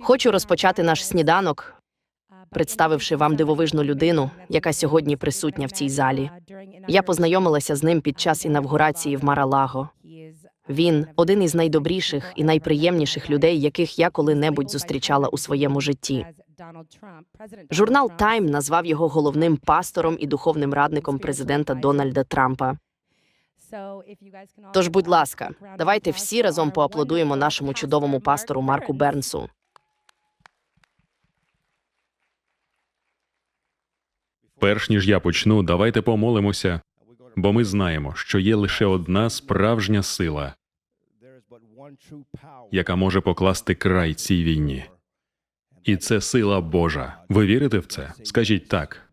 Хочу розпочати наш сніданок, представивши вам дивовижну людину, яка сьогодні присутня в цій залі. Я познайомилася з ним під час інавгурації в Маралаго. Він один із найдобріших і найприємніших людей, яких я коли-небудь зустрічала у своєму житті. Журнал Time назвав його головним пастором і духовним радником президента Дональда Трампа. Тож, будь ласка, давайте всі разом поаплодуємо нашому чудовому пастору Марку Бернсу. Перш ніж я почну, давайте помолимося, бо ми знаємо, що є лише одна справжня сила, яка може покласти край цій війні. І це сила Божа. Ви вірите в це? Скажіть так.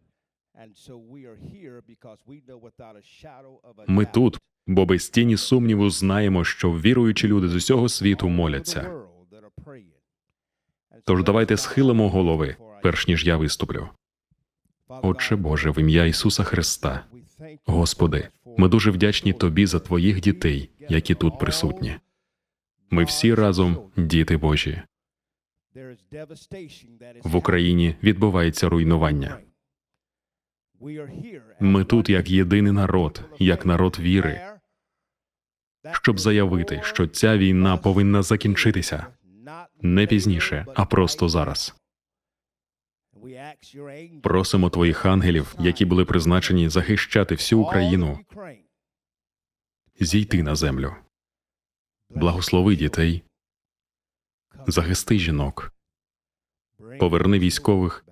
Ми тут, бо без тіні сумніву знаємо, що віруючі люди з усього світу моляться. Тож давайте схилимо голови, перш ніж я виступлю. Отче Боже, в ім'я Ісуса Христа, Господи, ми дуже вдячні Тобі за Твоїх дітей, які тут присутні. Ми всі разом діти Божі. В Україні відбувається руйнування. Ми тут як єдиний народ, як народ віри, щоб заявити, що ця війна повинна закінчитися. не пізніше, а просто зараз. Просимо твоїх ангелів, які були призначені захищати всю Україну, зійти на землю. Благослови дітей, захисти жінок, поверни військових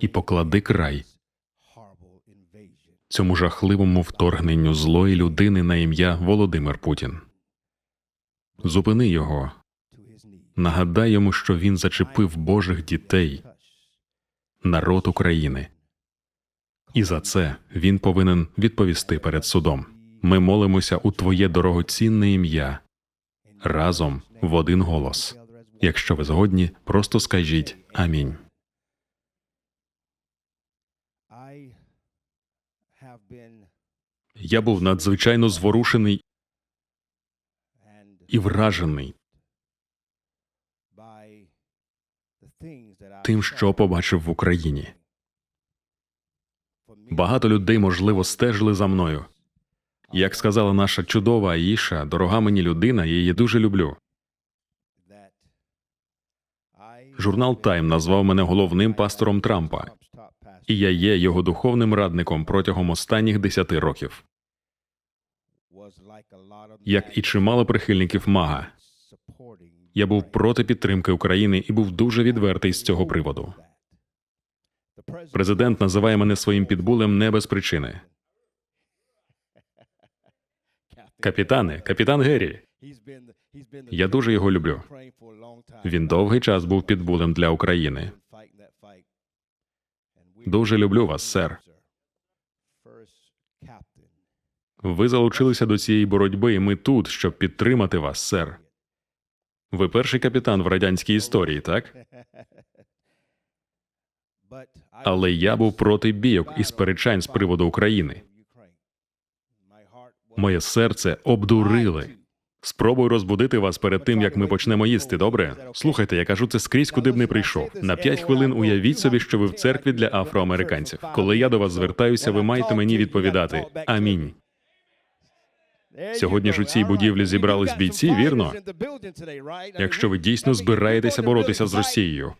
і поклади край цьому жахливому вторгненню злої людини на ім'я Володимир Путін. Зупини його, нагадай йому, що він зачепив Божих дітей, народ України. І за це він повинен відповісти перед судом. Ми молимося у Твоє дорогоцінне ім'я разом в один голос. Якщо ви згодні, просто скажіть Амінь. Я був надзвичайно зворушений і вражений тим, що побачив в Україні. Багато людей, можливо, стежили за мною. Як сказала наша чудова Аїша, дорога мені людина, я її дуже люблю. Журнал Тайм назвав мене головним пастором Трампа, і я є його духовним радником протягом останніх десяти років. Як і чимало прихильників Мага, я був проти підтримки України і був дуже відвертий з цього приводу. Президент називає мене своїм підбулем не без причини. Капітане, капітан Геррі. Я дуже його люблю. Він довгий час був підбулем для України. Дуже люблю вас, сер. Ви залучилися до цієї боротьби, і ми тут, щоб підтримати вас, сер. Ви перший капітан в радянській історії, так? Але я був проти бійок і сперечань з приводу України. Моє серце обдурили. Спробую розбудити вас перед тим, як ми почнемо їсти. Добре? Слухайте, я кажу це скрізь, куди б не прийшов. На п'ять хвилин уявіть собі, що ви в церкві для афроамериканців. Коли я до вас звертаюся, ви маєте мені відповідати Амінь. Сьогодні ж у цій будівлі зібрались бійці, вірно? Якщо ви дійсно збираєтеся боротися з Росією,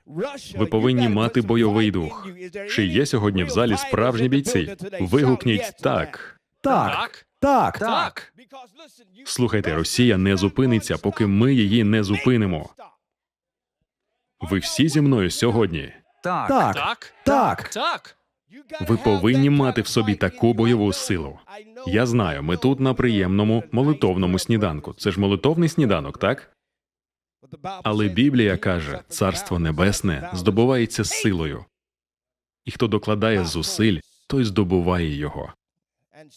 ви повинні мати бойовий дух. Чи є сьогодні в залі справжні бійці? Вигукніть так. Так, так, Так. Слухайте, Росія не зупиниться, поки ми її не зупинимо. Ви всі зі мною сьогодні. так, Так. так, Так. Ви повинні мати в собі таку бойову силу. Я знаю, ми тут на приємному молитовному сніданку. Це ж молитовний сніданок, так? Але Біблія каже, Царство Небесне здобувається силою, і хто докладає зусиль, той здобуває його.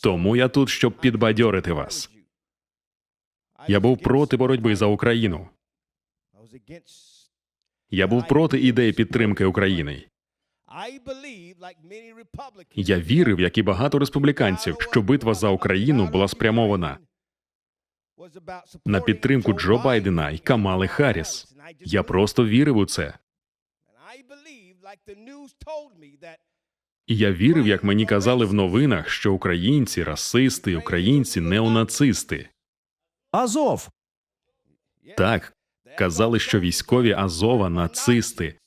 Тому я тут, щоб підбадьорити вас. Я був проти боротьби за Україну. Я був проти ідеї підтримки України. Я вірив, як і багато республіканців, що битва за Україну була спрямована на підтримку Джо Байдена і Камали Харріс. Я просто вірив у це. І я вірив, як мені казали в новинах, що українці расисти, українці неонацисти. Азов. Так, казали, що військові Азова нацисти.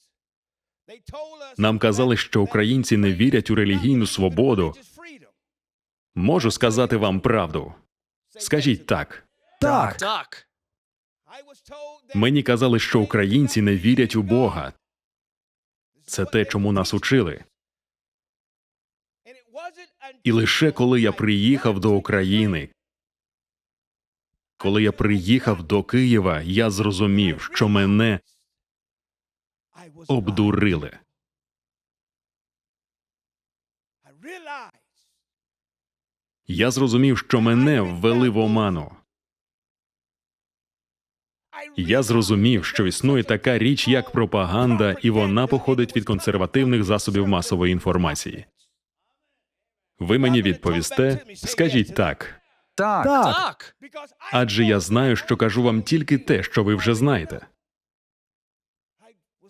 Нам казали, що українці не вірять у релігійну свободу. Можу сказати вам правду. Скажіть так. Так. Так. Мені казали, що українці не вірять у Бога. Це те, чому нас учили. І лише коли я приїхав до України, коли я приїхав до Києва, я зрозумів, що мене обдурили. Я зрозумів, що мене ввели в оману. Я зрозумів, що існує така річ, як пропаганда, і вона походить від консервативних засобів масової інформації. Ви мені відповісте, скажіть так, Так. Так. Адже я знаю, що кажу вам тільки те, що ви вже знаєте.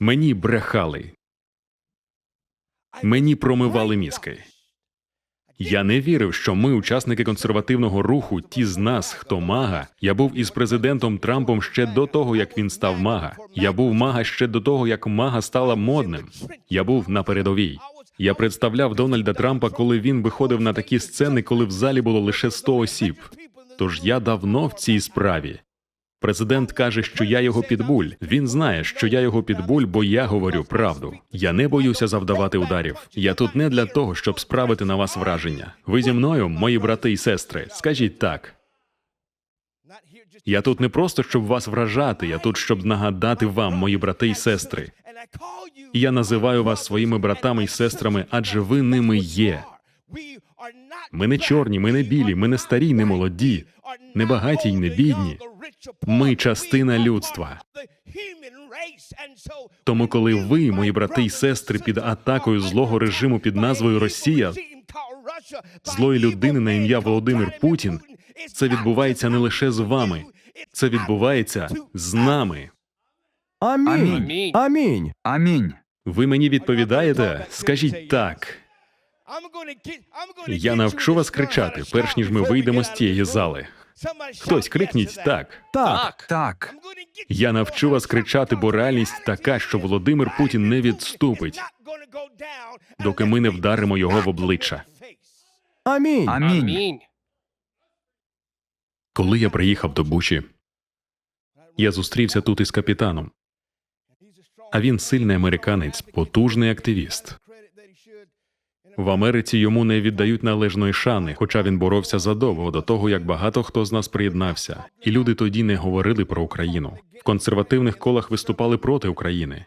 Мені брехали, мені промивали мізки. Я не вірив, що ми, учасники консервативного руху, ті з нас, хто мага. Я був із президентом Трампом ще до того, як він став мага. Я був мага ще до того, як мага стала модним. Я був на передовій. Я представляв Дональда Трампа, коли він виходив на такі сцени, коли в залі було лише 100 осіб. Тож я давно в цій справі. Президент каже, що я його підбуль. Він знає, що я його підбуль, бо я говорю правду. Я не боюся завдавати ударів. Я тут не для того, щоб справити на вас враження. Ви зі мною, мої брати і сестри. Скажіть так. Я тут не просто щоб вас вражати, я тут щоб нагадати вам, мої брати і сестри. Я називаю вас своїми братами і сестрами, адже ви ними є. Ми не чорні, ми не білі, ми не старі, не молоді, не багаті й не бідні. Ми частина людства. Тому, коли ви, мої брати і сестри, під атакою злого режиму під назвою Росія, злої людини на ім'я Володимир Путін, це відбувається не лише з вами, це відбувається з нами. Амінь. Амінь. Амінь. Амінь. Ви мені відповідаєте? Скажіть так. Я навчу вас кричати, перш ніж ми вийдемо з тієї зали. Хтось крикніть так. Так. Так. Я навчу вас кричати, бо реальність така, що Володимир Путін не відступить, доки ми не вдаримо його в обличчя. Амінь. Амінь. Коли я приїхав до Бучі, я зустрівся тут із капітаном. А він сильний американець, потужний активіст. В Америці йому не віддають належної шани, хоча він боровся задовго до того, як багато хто з нас приєднався, і люди тоді не говорили про Україну. В консервативних колах виступали проти України.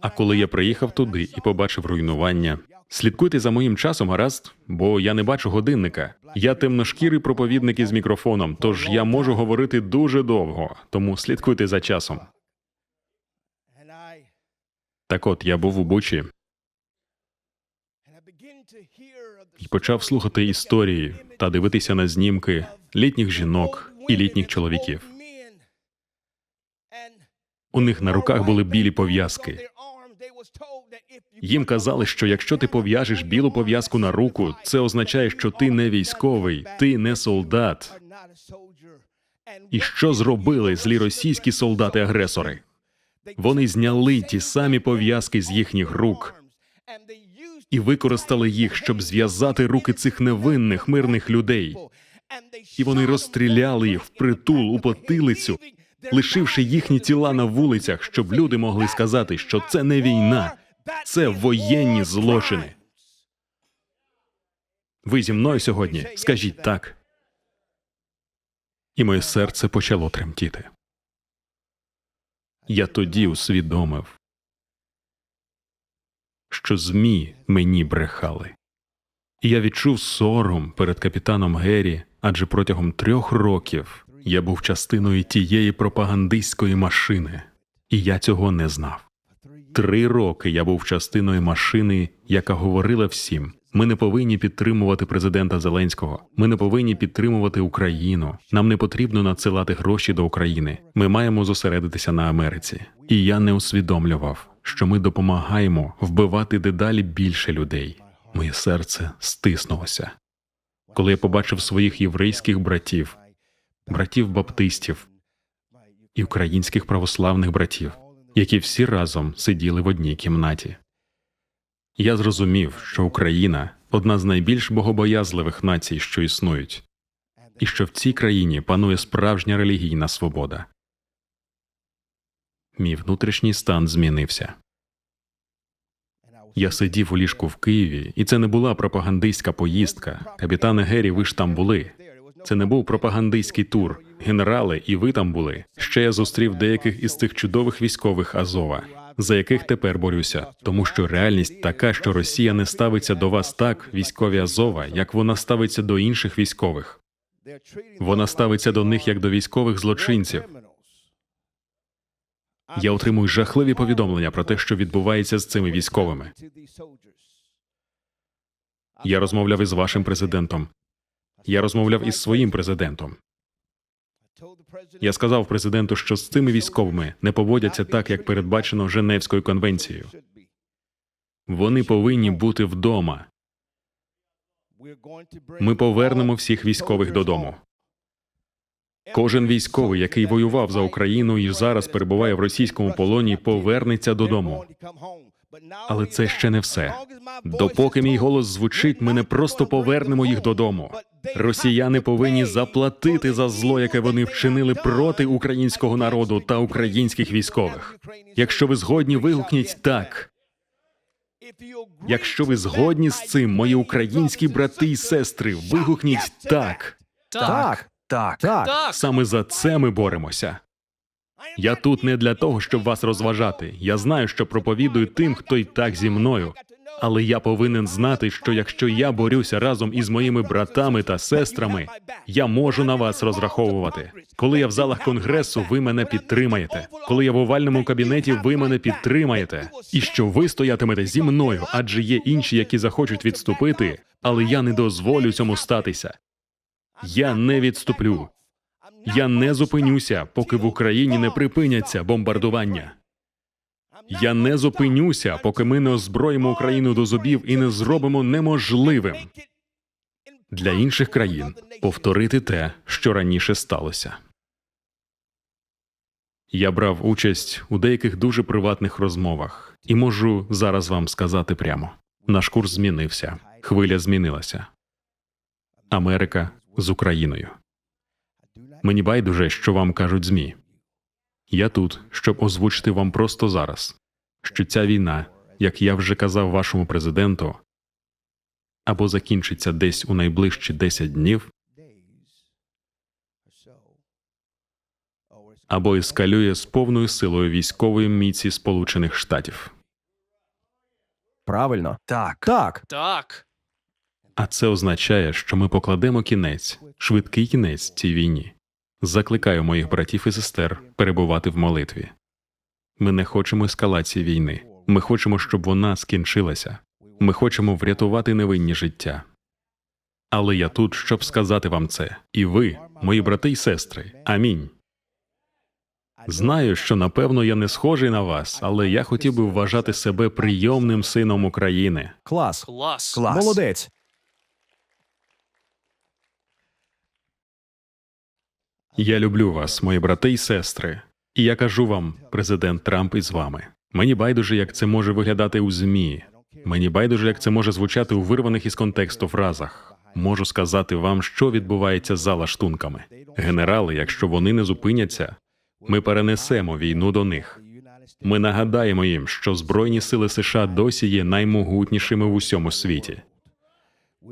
А коли я приїхав туди і побачив руйнування, слідкуйте за моїм часом, гаразд, бо я не бачу годинника. Я темношкірий проповідник із мікрофоном, тож я можу говорити дуже довго, тому слідкуйте за часом. Так от я був у Бучі і почав слухати історії та дивитися на знімки літніх жінок і літніх чоловіків. У них на руках були білі пов'язки. Їм казали, що якщо ти пов'яжеш білу пов'язку на руку, це означає, що ти не військовий, ти не солдат. І що зробили злі російські солдати-агресори? Вони зняли ті самі пов'язки з їхніх рук і використали їх, щоб зв'язати руки цих невинних мирних людей. І вони розстріляли їх впритул у потилицю, лишивши їхні тіла на вулицях, щоб люди могли сказати, що це не війна, це воєнні злочини. Ви зі мною сьогодні скажіть так. І моє серце почало тремтіти. Я тоді усвідомив, що ЗМІ мені брехали. Я відчув сором перед капітаном Геррі, адже протягом трьох років я був частиною тієї пропагандистської машини, і я цього не знав. Три роки я був частиною машини, яка говорила всім, Ми не повинні підтримувати президента Зеленського. Ми не повинні підтримувати Україну. Нам не потрібно надсилати гроші до України. Ми маємо зосередитися на Америці. І я не усвідомлював, що ми допомагаємо вбивати дедалі більше людей. Моє серце стиснулося. Коли я побачив своїх єврейських братів, братів баптистів і українських православних братів, які всі разом сиділи в одній кімнаті. Я зрозумів, що Україна одна з найбільш богобоязливих націй, що існують, і що в цій країні панує справжня релігійна свобода. Мій внутрішній стан змінився. Я сидів у ліжку в Києві, і це не була пропагандистська поїздка. Капітане Геррі, ви ж там були. Це не був пропагандистський тур. Генерали, і ви там були. Ще я зустрів деяких із цих чудових військових Азова, за яких тепер борюся, тому що реальність така, що Росія не ставиться до вас так, військові Азова, як вона ставиться до інших військових. Вона ставиться до них як до військових злочинців. Я отримую жахливі повідомлення про те, що відбувається з цими військовими. Я розмовляв із вашим президентом. Я розмовляв із своїм президентом. Я сказав президенту, що з цими військовими не поводяться так, як передбачено Женевською конвенцією. Вони повинні бути вдома. Ми повернемо всіх військових додому. Кожен військовий, який воював за Україну і зараз перебуває в російському полоні, повернеться додому. Але це ще не все. Допоки мій голос звучить, ми не просто повернемо їх додому. Росіяни повинні заплатити за зло, яке вони вчинили проти українського народу та українських військових. Якщо ви згодні, вигукніть так. Якщо ви згодні з цим, мої українські брати і сестри, вигукніть так. Так, Так. так. Саме за це ми боремося. Я тут не для того, щоб вас розважати. Я знаю, що проповідую тим, хто й так зі мною. Але я повинен знати, що якщо я борюся разом із моїми братами та сестрами, я можу на вас розраховувати. Коли я в залах конгресу, ви мене підтримаєте. Коли я в овальному кабінеті, ви мене підтримаєте. І що ви стоятимете зі мною, адже є інші, які захочуть відступити, але я не дозволю цьому статися. Я не відступлю. Я не зупинюся, поки в Україні не припиняться бомбардування. Я не зупинюся, поки ми не озброїмо Україну до зубів і не зробимо неможливим для інших країн повторити те, що раніше сталося. Я брав участь у деяких дуже приватних розмовах і можу зараз вам сказати прямо: наш курс змінився, хвиля змінилася. Америка з Україною. Мені байдуже, що вам кажуть ЗМІ. Я тут, щоб озвучити вам просто зараз, що ця війна, як я вже казав вашому президенту, або закінчиться десь у найближчі 10 днів, або ескалює з повною силою військової міці Сполучених Штатів. Правильно. Так. Так. Так. А це означає, що ми покладемо кінець, швидкий кінець цій війні. Закликаю моїх братів і сестер перебувати в молитві. Ми не хочемо ескалації війни. Ми хочемо, щоб вона скінчилася. Ми хочемо врятувати невинні життя. Але я тут, щоб сказати вам це, і ви, мої брати й сестри. Амінь. Знаю, що напевно я не схожий на вас, але я хотів би вважати себе прийомним сином України. Клас. Клас. Клас. Молодець. Я люблю вас, мої брати й сестри. І я кажу вам, президент Трамп із вами. Мені байдуже, як це може виглядати у ЗМІ. Мені байдуже, як це може звучати у вирваних із контексту фразах. Можу сказати вам, що відбувається за лаштунками. Генерали, якщо вони не зупиняться, ми перенесемо війну до них. Ми нагадаємо їм, що Збройні сили США досі є наймогутнішими в усьому світі.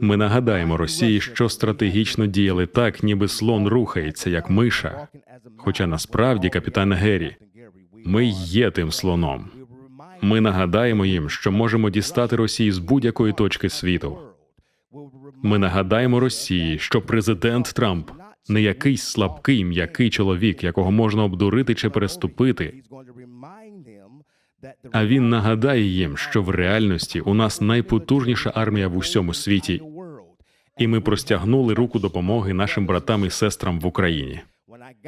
Ми нагадаємо Росії, що стратегічно діяли так, ніби слон рухається, як миша. Хоча насправді, капітан Геррі, ми є тим слоном. Ми нагадаємо їм, що можемо дістати Росії з будь-якої точки світу. Ми нагадаємо Росії, що президент Трамп не якийсь слабкий, м'який чоловік, якого можна обдурити чи переступити. А він нагадає їм, що в реальності у нас найпотужніша армія в усьому світі, і ми простягнули руку допомоги нашим братам і сестрам в Україні.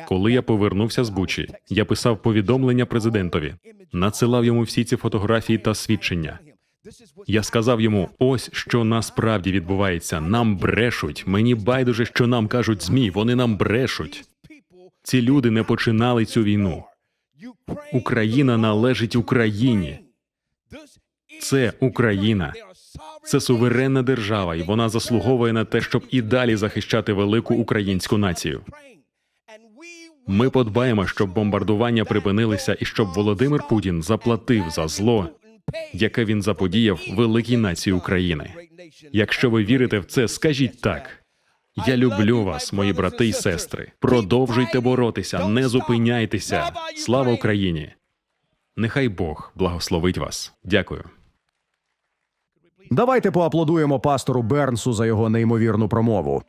Коли я повернувся з Бучі, я писав повідомлення президентові, надсилав йому всі ці фотографії та свідчення. Я сказав йому: ось що насправді відбувається. Нам брешуть. Мені байдуже, що нам кажуть змі. Вони нам брешуть. Ці люди не починали цю війну. Україна належить Україні. Це Україна. Це суверенна держава, і вона заслуговує на те, щоб і далі захищати велику українську націю. Ми подбаємо, щоб бомбардування припинилися і щоб Володимир Путін заплатив за зло, яке він заподіяв великій нації України. Якщо ви вірите в це, скажіть так. Я люблю вас, мої брати і сестри. Продовжуйте боротися, не зупиняйтеся. Слава Україні! Нехай Бог благословить вас. Дякую. Давайте поаплодуємо пастору Бернсу за його неймовірну промову.